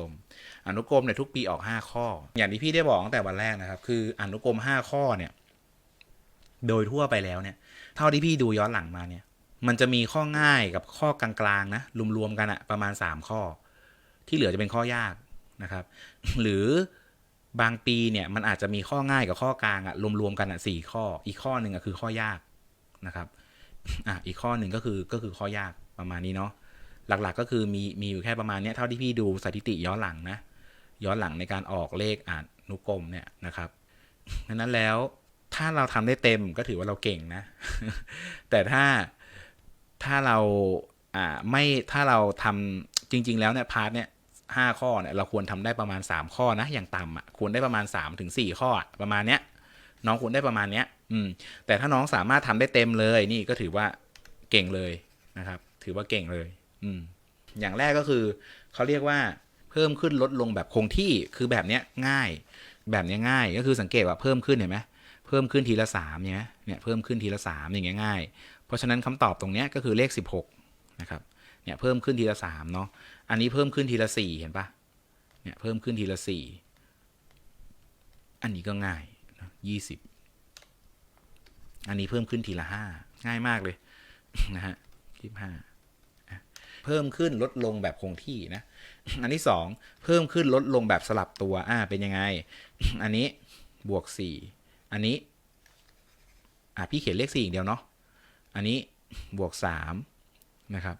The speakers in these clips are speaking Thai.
ลมอนุกรมเนี่ยทุกปีออก 5 ข้อ อย่างที่พี่ได้บอกตั้งแต่วันแรกนะครับ คืออนุกรม 5 ข้อเนี่ย โดยทั่วไปแล้วเนี่ย เท่าที่พี่ดูย้อนหลังมาเนี่ย มันจะมีข้อง่ายกับข้อกลางๆนะรวมๆกันอะประมาณ 3 ข้อ ที่เหลือจะเป็นข้อยากนะครับ หรือบางปีเนี่ยมันอาจจะมีข้อง่ายกับข้อกลางอะรวมๆกันอะสี่ข้อ อีกข้อหนึ่งอะคือข้อยากนะครับ อะอีกข้อหนึ่งก็คือก็คือข้อยากประมาณนี้เนาะ หลักๆก็คือมีมีอยู่แค่ประมาณเนี้ยเท่าที่พี่ดูสถิติย้อนหลังนะ ย้อนหลังในการออกเลขอ่านนุกรมเนี่ยนะครับดังนั้นแล้วถ้าเราทำได้เต็มก็ถือว่าเราเก่งนะ แต่ถ้าถ้าเราอ่าไม่ถ้าเราทำจริง ๆ แล้วเนี่ยพาร์ทเนี่ยห้าข้อเนี่ยเราควรทำได้ประมาณ 3 ข้อนะอย่างต่ำอะควรได้ประมาณ3ถึง4ข้อประมาณเนี้ยน้องควรได้ประมาณเนี้ยอืมแต่ถ้าน้องสามารถทำได้เต็มเลยนี่ก็ถือว่าเก่งเลยนะครับ ถือว่าเก่งเลย อืม อย่างแรกก็คือเขาเรียกว่าเพิ่มขึ้นลดลงแบบคงที่คือแบบเนี้ยง่าย แบบเนี้ยง่ายก็คือสังเกตว่าเพิ่มขึ้นเห็นไหมเพิ่มขึ้นทีละสามเนี่ยเนี่ยเพิ่มขึ้นทีละสามอย่างเงี้ยง่าย เพราะฉะนั้นคำตอบตรงเนี้ยก็คือเลขสิบหกนะครับเนี่ยเพิ่มขึ้นทีละสามเนาะอันนี้เพิ่มขึ้นทีละสี่เห็นปะเนี่ยเพิ่มขึ้นทีละสี่อันนี้ก็ง่ายยี่สิบอันนี้เพิ่มขึ้นทีละห้าง่ายมากเลยนะฮะยี่ห้า เพิ่มขึ้นลดลงแบบคงที่นะ อันที่สองเพิ่มขึ้นลดลงแบบสลับตัว อ่า เป็นยังไง อันนี้บวกสี่อันนี้ อ่าพี่เขียนเลขสี่อย่างเดียวเนาะ อันนี้บวกสามนะครับ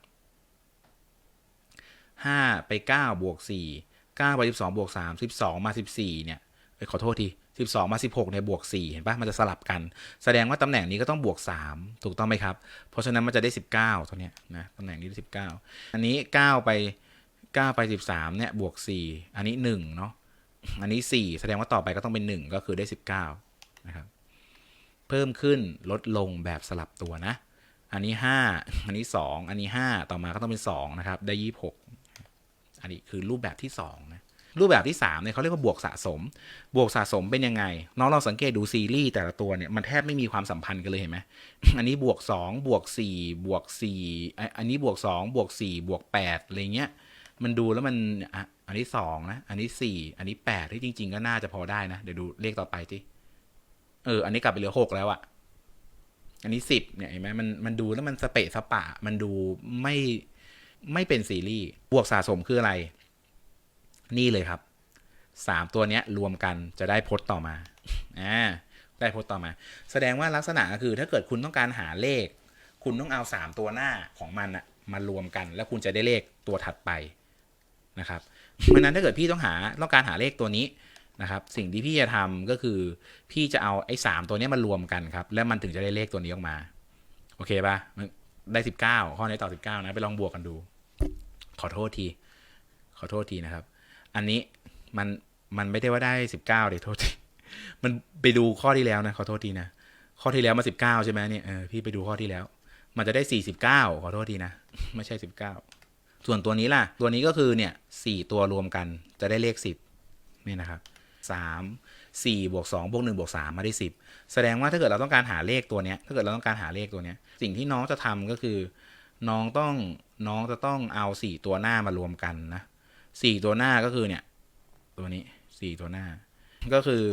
ห้าไปเก้าบวกสี่เก้าไปสิบสองบวกสามสิบสองมาสิบสี่เนี่ยเอ้ยขอโทษที สิบสองมาสิบหกเนี่ยบวกสี่เห็นปะมันจะสลับกัน แสดงว่าตำแหน่งนี้ก็ต้องบวกสามถูกต้องไหมครับ เพราะฉะนั้นมันจะได้สิบเก้าตัวเนี้ยนะตำแหน่งนี้ได้สิบเก้าอันนี้เก้าไปเก้าไปสิบสามเนี่ยบวกสี่อันนี้หนึ่งเนาะอันนี้สี่แสดงว่าต่อไปก็ต้องเป็นหนึ่งก็คือได้สิบเก้านะครับเพิ่มขึ้นลดลงแบบสลับตัวนะ อันนี้ห้าอันนี้สองอันนี้ห้าต่อมาก็ต้องเป็นสองนะครับได้ยี่หกอันนี้คือรูปแบบที่สองนะ รูปแบบที่3เนี่ยเขาเรียกว่าบวกสะสม บวกสะสมเป็นยังไง น้องเราสังเกตดูซีรีส์แต่ละตัวเนี่ยมันแทบไม่มีความสัมพันธ์กันเลยเห็นไหมอันนี้บวก2บวก4บวก4อะอันนี้บวก2บวก4บวก8อะไรเงี้ยมันดูแล้วมันอันนี้2นะอันนี้ 4 อันนี้8ที่จริง ๆ ก็น่าจะพอได้นะ เดี๋ยวดูเลขต่อไปที่เออ อันนี้กลับไปเหลือ 6 แล้วอะอันนี้ 10เนี่ยเห็นไหมมันมันดูแล้วมันสเปะสปะ มันดูไม่ไม่เป็นซีรีส์บวกสะสมคืออะไร นี่เลยครับสามตัวเนี้ยรวมกันจะได้พจน์ต่อมาอ่าได้พจน์ต่อมา แสดงว่าลักษณะก็คือถ้าเกิดคุณต้องการหาเลข คุณต้องเอาสามตัวหน้าของมันอะมารวมกัน แล้วคุณจะได้เลขตัวถัดไปนะครับเพราะนั้นถ้าเกิดพี่ต้องหาต้องการหาเลขตัวนี้นะครับสิ่งที่พี่จะทำก็คือ พี่จะเอาไอ้สามตัวนี้มารวมกันครับ แล้วมันถึงจะได้เลขตัวนี้ออกมา โอเคปะมันได้สิบเก้าข้อนี้ต่อสิบเก้านะ ไปลองบวกกันดู ขอโทษที ขอโทษทีนะครับ อันนี้มันมันไม่ได้ว่าได้สิบเก้าเดี๋ยวโทษทีมันไปดูข้อที่แล้วนะขอโทษทีนะข้อที่แล้วมาสิบเก้าใช่ไหมเนี่ยเออพี่ไปดูข้อที่แล้ว มันจะได้สี่สิบเก้าขอโทษทีนะไม่ใช่สิบเก้าส่วนตัวนี้ล่ะ ตัวนี้ก็คือเนี่ยสี่ตัวรวมกันจะได้เลขสิบนี่นะครับสามสี่บวกสองบวกหนึ่งบวกสามมาได้สิบแสดงว่าถ้าเกิดเราต้องการหาเลขตัวเนี้ยถ้าเกิดเราต้องการหาเลขตัวเนี้ย สิ่งที่น้องจะทำก็คือ น้องต้องน้องจะต้องเอาสี่ตัวหน้ามารวมกันนะ สี่ตัวหน้าก็คือเนี่ย ตัวนี้สี่ตัวหน้า ก็คือ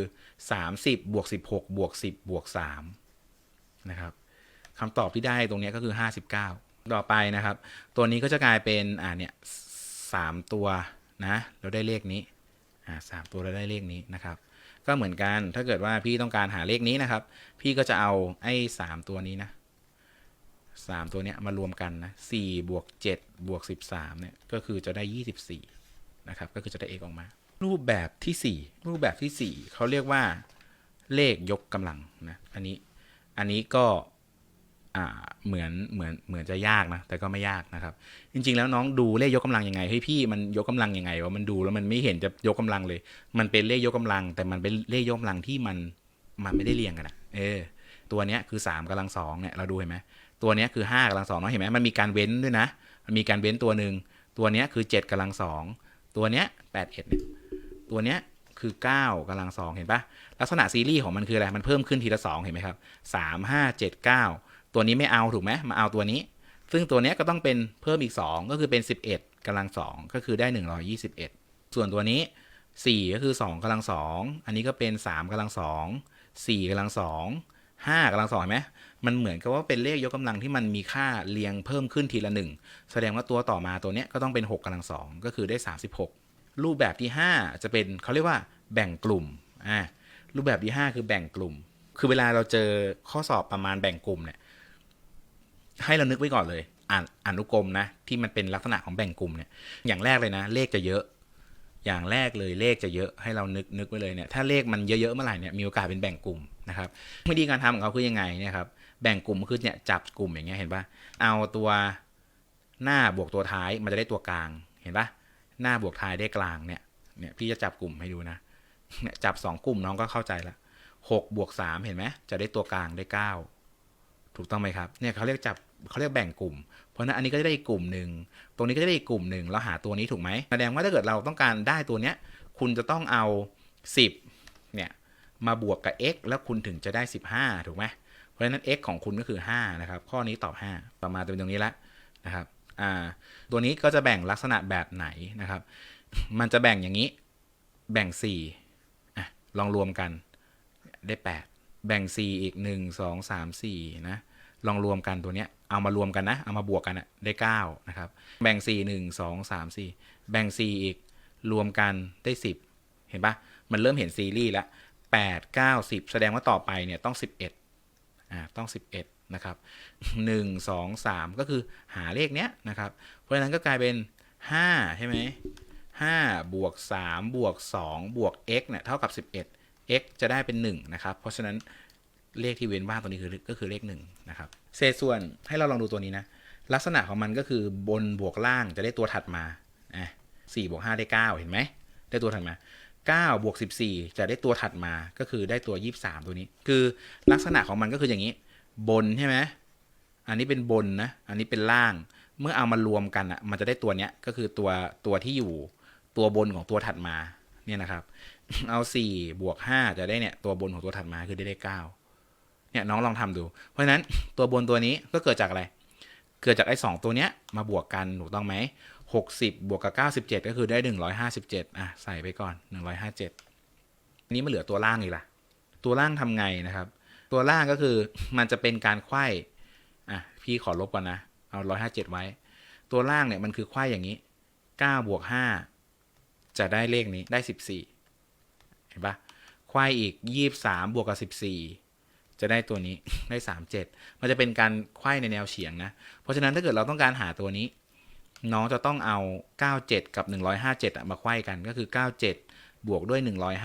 สามสิบบวกสิบหกบวกสิบบวกสามนะครับคำตอบที่ได้ตรงนี้ก็คือห้าสิบเก้าต่อไปนะครับ ตัวนี้ก็จะกลายเป็นอ่าเนี่ยสามตัวนะเราได้เลขนี้อ่าสามตัวเราได้เลขนี้นะครับก็เหมือนกันถ้าเกิดว่าพี่ต้องการหาเลขนี้นะครับ พี่ก็จะเอาไอ้สามตัวนี้นะสามตัวเนี้ยมารวมกันนะสี่บวกเจ็ดบวกสิบสามเนี่ยก็คือจะได้ยี่สิบสี่ นะครับก็คือจะได้ x ออกมา รูปแบบที่ 4 รูปแบบที่ 4เขาเรียกว่าเลขยกกำลังนะอันนี้อันนี้ก็เหมือนเหมือนเหมือนจะยากนะ แต่ก็ไม่ยากนะครับ จริง ๆ แล้วน้องดูเลขยกกำลังยังไงเฮ้ยพี่มันยกกำลังยังไงวะมันดูแล้วมันไม่เห็นจะยกกำลังเลย มันเป็นเลขยกกำลัง แต่มันเป็นเลขยกกำลังที่มันมันไม่ได้เรียงกันอะเออ ตัวเนี้ยคือ3กำลังสองเนี่ยเราดูเห็นไหมตัวเนี้ยคือ5กำลังสองเนาะเห็นไหมมันมีการเว้นด้วยนะ มันมีการเว้นตัวหนึ่งตัวเนี้ยคือ7กำลังสอง ตัวเนี้ยแปดเอ็ดเนี่ยตัวเนี้ยคือเก้ากำลังสองเห็นปะลักษณะซีรีส์ของมันคืออะไร มันเพิ่มขึ้นทีละสองเห็นไหมครับสามห้าเจ็ดเก้าตัวนี้ไม่เอาถูกไหมมาเอาตัวนี้ ซึ่งตัวเนี้ยก็ต้องเป็นเพิ่มอีกสองก็คือเป็นสิบเอ็ดกำลังสองก็คือได้หนึ่งร้อยี่สิบเอ็ดส่วนตัวนี้สี่ก็คือสองกำลังสองอันนี้ก็เป็นสามกำลังสองสี่กำลังสอง ห้ากำลังสองไหมมันเหมือนกับว่าเป็นเลขยกกำลังที่มันมีค่าเรียงเพิ่มขึ้นทีละหนึ่งแสดงว่าตัวต่อมาตัวเนี้ยก็ต้องเป็น 6กำลังสองก็คือได้ 36 รูปแบบที่ 5 จะเป็นเขาเรียกว่าแบ่งกลุ่มอ่ารูปแบบที่ 5 คือแบ่งกลุ่ม คือเวลาเราเจอข้อสอบประมาณแบ่งกลุ่มเนี่ยให้เรานึกไว้ก่อนเลย อ่านอนุกรมนะที่มันเป็นลักษณะของแบ่งกลุ่มเนี่ยอย่างแรกเลยนะ เลขจะเยอะ อย่างแรกเลยเลขจะเยอะให้เรานึกนึกไว้เลยเนี่ยถ้าเลขมันเยอะๆเมื่อไหร่เนี่ยมีโอกาสเป็นแบ่งกลุ่มนะครับวิธีการทำของเขาคือยังไงเนี่ยครับแบ่งกลุ่มคือเนี่ยจับกลุ่มอย่างเงี้ยเห็นปะเอาตัวหน้าบวกตัวท้ายมันจะได้ตัวกลางเห็นปะหน้าบวกท้ายได้กลางเนี่ยเนี่ยพี่จะจับกลุ่มให้ดูนะเนี่ยจับสองกลุ่มน้องก็เข้าใจละหกบวกสามเห็นไหมจะได้ตัวกลางได้เก้าถูกต้องไหมครับเนี่ยเขาเรียกจับ เขาเรียกแบ่งกลุ่ม เพราะนั้นอันนี้ก็จะได้อีกกลุ่มหนึ่ง ตรงนี้ก็จะได้อีกกลุ่มหนึ่งเราหาตัวนี้ถูกไหมแสดงว่าถ้าเกิดเราต้องการได้ตัวเนี้ย คุณจะต้องเอา 10 เนี่ย มาบวกกับ x แล้วคุณถึงจะได้ 15 ถูกไหมเพราะฉะนั้น x ของคุณก็คือ 5 นะครับ ข้อนี้ตอบ 5 ต่อมาจะเป็นตรงนี้ละนะครับ อ่า ตัวนี้ก็จะแบ่งลักษณะแบบไหนนะครับ มันจะแบ่งอย่างนี้ แบ่ง4อะลองรวมกันได้ 8 แบ่ง 4 อีก 1 2 3 4 นะ ลองรวมกันตัวเนี้ย เอามารวมกันนะ เอามาบวกกันอะได้9นะครับ แบ่ง 4 1 2 3 4 แบ่ง 4 อีก รวมกันได้ 10 เห็นปะมันเริ่มเห็นซีรีส์แล้ว8 9 10 แสดงว่าต่อไปเนี่ยต้อง 11อ่าต้อง 11 นะครับ 1 2 3 ก็คือหาเลขเนี้ยนะครับ เพราะฉะนั้นก็กลายเป็น 5 ใช่ไหม5บวก3บวก2บวก x เนี่ยเท่ากับ 11 x จะได้เป็น 1 นะครับ เพราะฉะนั้น เลขที่เว้นว่างตัวนี้คือก็คือเลข1นะครับเศษส่วนให้เราลองดูตัวนี้นะ ลักษณะของมันก็คือบนบวกล่างจะได้ตัวถัดมาอะ4บวก5ได้9เห็นไหมได้ตัวถัดมา9บวก14 จะได้ตัวถัดมาก็คือได้ตัว 23 ตัวนี้ คือลักษณะของมันก็คืออย่างนี้ บนใช่ไหมอันนี้เป็นบนนะ อันนี้เป็นล่าง เมื่อเอามารวมกันอะ มันจะได้ตัวเนี้ยก็คือตัวตัวที่อยู่ตัวบนของตัวถัดมาเนี่ยนะครับ เอา4บวก5จะได้เนี่ยตัวบนของตัวถัดมาคือได้ได้9 เนี่ยน้องลองทำดู เพราะฉะนั้นตัวบนตัวนี้ก็เกิดจากอะไร เกิดจากไอ้สองตัวเนี้ยมาบวกกันถูกต้องไหมหกสิบบวกกับเก้าสิบเจ็ดก็คือได้หนึ่งร้อยห้าสิบเจ็ดอะใส่ไปก่อนหนึ่งร้อยห้าเจ็ดนี้มันเหลือตัวล่างอีกล่ะ ตัวล่างทำไงนะครับ ตัวล่างก็คือมันจะเป็นการไขว้อะพี่ขอลบก่อนนะเอาร้อยห้าเจ็ดไว้ ตัวล่างเนี่ยมันคือไขว้อย่างนี้เก้าบวกห้าจะได้เลขนี้ได้สิบสี่เห็นปะไขว้อีกยี่สามบวกกับสิบสี่ จะได้ตัวนี้ได้สามเจ็ดมันจะเป็นการไขว้ในแนวเฉียงนะ เพราะฉะนั้นถ้าเกิดเราต้องการหาตัวนี้ น้องจะต้องเอา 97 กับ 157อะมาไขว้กันก็คือ 97 บวกด้วย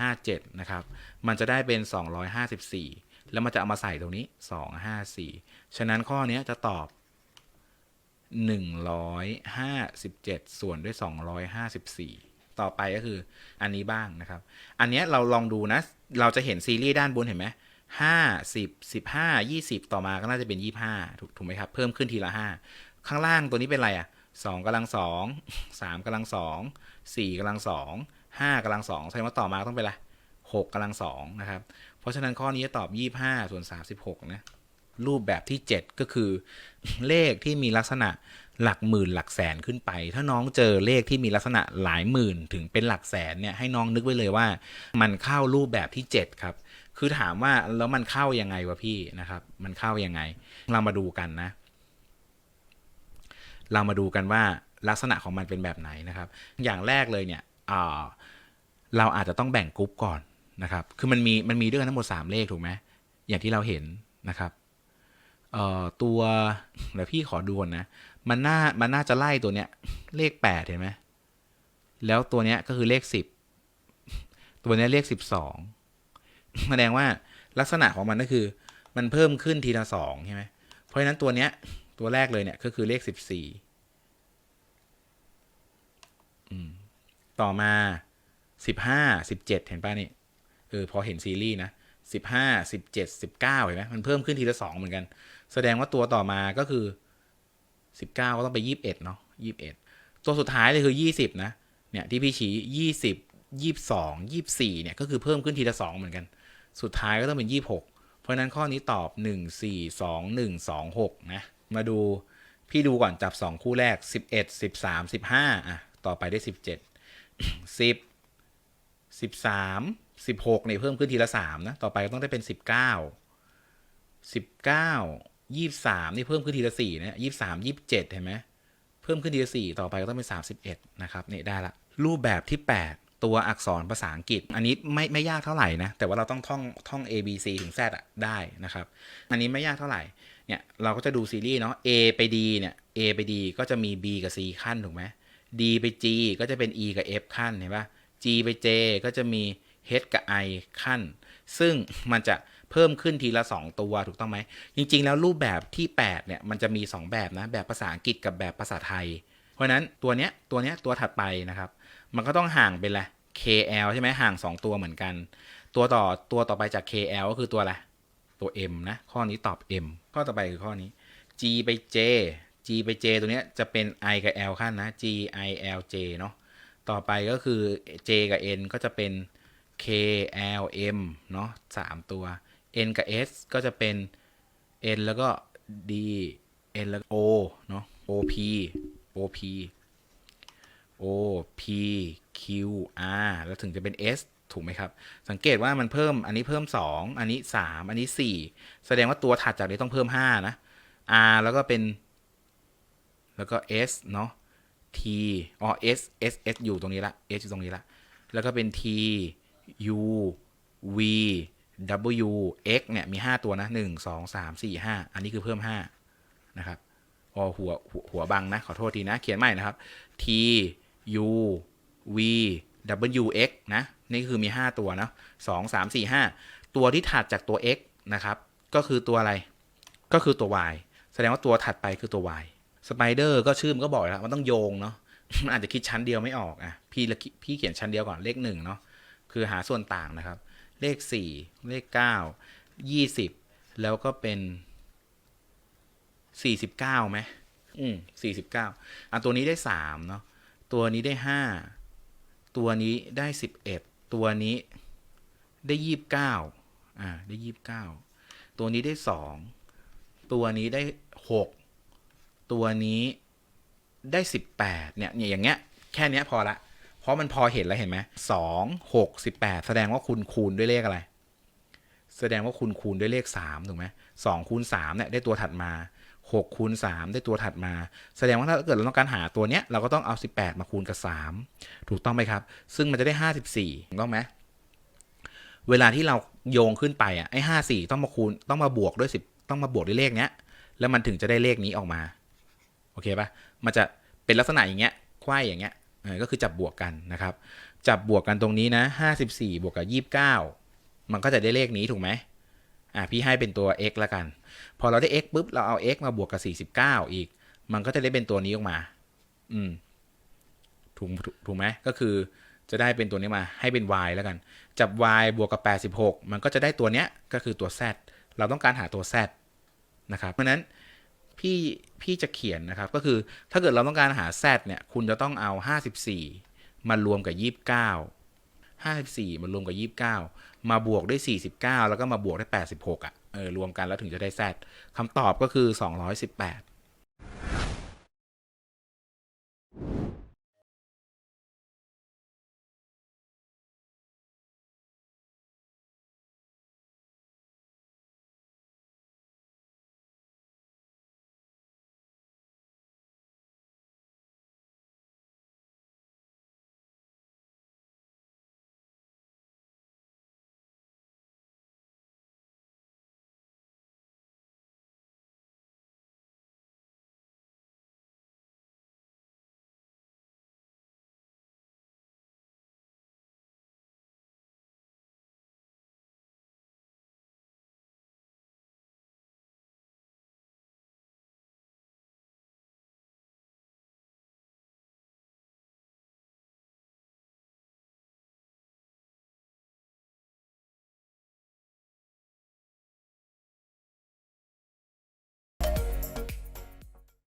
157 นะครับ มันจะได้เป็น 254 แล้วมันจะเอามาใส่ตรงนี้ 254 ฉะนั้นข้อนี้จะตอบ 157 ส่วนด้วย 254ต่อไปก็คืออันนี้บ้างนะครับ อันนี้เราลองดูนะ เราจะเห็นซีรีส์ด้านบนเห็นไหม ห้าสิบสิบห้ายี่สิบต่อมาก็น่าจะเป็นยี่ห้าถูกถูกไหมครับ เพิ่มขึ้นทีละห้าข้างล่างตัวนี้เป็นอะไรอะสองกำลังสองสามกำลังสองสี่กำลังสองห้ากำลังสองแสดงว่าต่อมาต้องเป็นอะไรหกกำลังสองนะครับ เพราะฉะนั้นข้อนี้จะตอบยี่ห้าส่วนสามสิบหกนะรูปแบบที่ 7 ก็คือ เลขที่มีลักษณะหลักหมื่นหลักแสนขึ้นไป ถ้าน้องเจอเลขที่มีลักษณะหลายหมื่นถึงเป็นหลักแสนเนี่ยให้น้องนึกไว้เลยว่า มันเข้ารูปแบบที่ 7 ครับ คือถามว่าแล้วมันเข้ายังไงวะพี่นะครับ มันเข้ายังไง เรามาดูกันนะ เรามาดูกันว่าลักษณะของมันเป็นแบบไหนนะครับ อย่างแรกเลยเนี่ยเราอาจจะต้องแบ่งกรุ๊ปก่อนนะครับ คือมันมีมันมีด้วยกันทั้งหมด 3 เลขถูกไหมอย่างที่เราเห็นนะครับตัวเดี๋ยวพี่ขอดูนนะมันน่ามันน่าจะไล่ตัวเนี้ย เลขแปดเห็นไหมแล้วตัวเนี้ยก็คือเลขสิบตัวเนี้ยเลขสิบสอง แสดงว่าลักษณะของมันก็คือ มันเพิ่มขึ้นทีละสองใช่ไหมเพราะฉะนั้นตัวเนี้ย ตัวแรกเลยเนี่ยก็คือเลขสิบสี่ต่อมาสิบห้าสิบเจ็ดเห็นป่ะนี่เออพอเห็นซีรีส์นะสิบห้าสิบเจ็ดสิบเก้าเห็นไหมมันเพิ่มขึ้นทีละสองเหมือนกัน แสดงว่าตัวต่อมาก็คือสิบเก้าก็ต้องไปยี่สิบเอ็ดเนาะยี่สิบเอ็ดตัวสุดท้ายเลยคือยี่สิบนะเนี่ยที่พี่ชี้ยี่สิบยี่สองยี่สี่เนี่ยก็คือเพิ่มขึ้นทีละสองเหมือนกัน สุดท้ายก็ต้องเป็นยี่หกเพราะนั้นข้อนี้ตอบหนึ่งสี่สองหนึ่งสองหกนะ มาดูพี่ดูก่อนจับสองคู่แรกสิบเอ็ดสิบสามสิบห้าอะต่อไปได้สิบเจ็ดสิบสิบสามสิบหกเนี่ยเพิ่มขึ้นทีละสามนะ ต่อไปก็ต้องได้เป็นสิบเก้าสิบเก้ายี่สามนี่เพิ่มขึ้นทีละสี่นะยี่สามยี่เจ็ดเห็นไหมเพิ่มขึ้นทีละสี่ต่อไปก็ต้องเป็นสามสิบเอ็ดนะครับนี่ได้ละรูปแบบที่แปด ตัวอักษรภาษาอังกฤษ อันนี้ไม่ไม่ยากเท่าไหร่นะ แต่ว่าเราต้องท่องท่อง A B C ถึง Z อะได้นะครับ อันนี้ไม่ยากเท่าไหร่ เนี่ยเราก็จะดูซีรีส์เนาะ A ไป D เนี่ย A ไป D ก็จะมี B กับ C ขั้นถูกไหม D ไป G ก็จะเป็น E กับ F ขั้นเห็นปะ G ไป J ก็จะมี H กับ I ขั้น ซึ่งมันจะเพิ่มขึ้นทีละ 2 ตัวถูกต้องไหม จริง ๆ แล้วรูปแบบที่ 8 เนี่ย มันจะมี 2 แบบนะ แบบภาษาอังกฤษกับแบบภาษาไทย เพราะฉะนั้นตัวเนี้ยตัวเนี้ยตัวถัดไปนะครับ มันก็ต้องห่างเป็นอะ KL ใช่ไหมห่าง 2 ตัวเหมือนกัน ตัวต่อตัวต่อไปจาก KL ก็คือตัวอะไรตัว M นะ ข้อนี้ตอบ M ข้อต่อไปคือข้อนี้ G ไป J G ไป J ตัวเนี้ยจะเป็น I กับ L ขั้นนะ G I L J เนาะต่อไปก็คือ J กับ N ก็จะเป็น K L M เนาะสามตัว N กับ S ก็จะเป็น N แล้วก็ D N แล้วก็ O เนาะ O P O P O P Q R แล้วถึงจะเป็น S ถูกไหมครับ สังเกตว่ามันเพิ่มอันนี้เพิ่ม 2 อันนี้ 3 อันนี้ 4 แสดงว่าตัวถัดจากนี้ต้องเพิ่ม 5 นะ R แล้วก็เป็น แล้วก็ S เนาะ T อ๋อ S S S อยู่ตรงนี้ละ S อยู่ตรงนี้ละ แล้วก็เป็น T U V W X เนี่ยมี 5 ตัวนะ 1 2 3 4 5 อันนี้คือเพิ่ม 5 นะครับอ๋อหัวหัวหัวบังนะ ขอโทษทีนะ เขียนใหม่นะครับ T U V W X นะ นี่คือมี 5 ตัวนะ2 3 4 5ตัวที่ถัดจากตัว X นะครับ ก็คือตัวอะไร ก็คือตัว Y แสดงว่าตัวถัดไปคือตัว Y สไปเดอร์ก็ชื่อมันก็บอกแล้วมันต้องโยงเนาะมันอาจจะคิดชั้นเดียวไม่ออกอะพี่ละพี่เขียนชั้นเดียวก่อนเลขหนึ่งเนาะคือหาส่วนต่างนะครับ เลขสี่เลขเก้ายี่สิบแล้วก็เป็นสี่สิบเก้าไหมอืมสี่สิบเก้าอะตัวนี้ได้สามเนาะ ตัวนี้ได้ห้าตัวนี้ได้สิบเอ็ดตัวนี้ได้ยี่บเก้าอ่าได้ยี่บเก้าตัวนี้ได้สองตัวนี้ได้หกตัวนี้ได้สิบแปดเนี่ยเนี่ยอย่างเงี้ยแค่เนี้ยพอละ เพราะมันพอเห็นแล้วเห็นไหมสองหกสิบแปดแสดงว่าคุณคูณด้วยเลขอะไร แสดงว่าคุณคูณด้วยเลขสามถูกไหมสองคูณสามเนี่ยได้ตัวถัดมา หกคูณสามได้ตัวถัดมา แสดงว่าถ้าเกิดเราต้องการหาตัวเนี้ยเราก็ต้องเอาสิบแปดมาคูณกับสามถูกต้องไหมครับ ซึ่งมันจะได้ห้าสิบสี่ถูกต้องไหมเวลาที่เราโยงขึ้นไปอะไอ้ห้าสี่ต้องมาคูณต้องมาบวกด้วยสิบต้องมาบวกด้วยเลขเนี้ย แล้วมันถึงจะได้เลขนี้ออกมา โอเคปะมันจะเป็นลักษณะอย่างเงี้ยไขว้อย่างเงี้ยก็คือจับบวกกันนะครับ จับบวกกันตรงนี้นะห้าสิบสี่บวกกับยี่สิบเก้ามันก็จะได้เลขนี้ถูกไหม อ่าพี่ให้เป็นตัว x ละกัน พอเราได้ x ปุ๊บเราเอา x มาบวกกับสี่สิบเก้าอีก มันก็จะได้เป็นตัวนี้ออกมา อืม ถูกถูกไหมก็คือจะได้เป็นตัวนี้มาให้เป็น y แล้วกัน จับ y บวกกับ 86 มันก็จะได้ตัวเนี้ยก็คือตัว z เราต้องการหาตัว z นะครับ เพราะฉะนั้นพี่พี่จะเขียนนะครับ ก็คือถ้าเกิดเราต้องการหา z เนี่ย คุณจะต้องเอา 54 มารวมกับ 29 54 มารวมกับ29 มาบวกได้วย 49 แล้วก็มาบวกได้ 86 อะ เออ รวมกันแล้วถึงจะได้แซดคำตอบก็คือ 218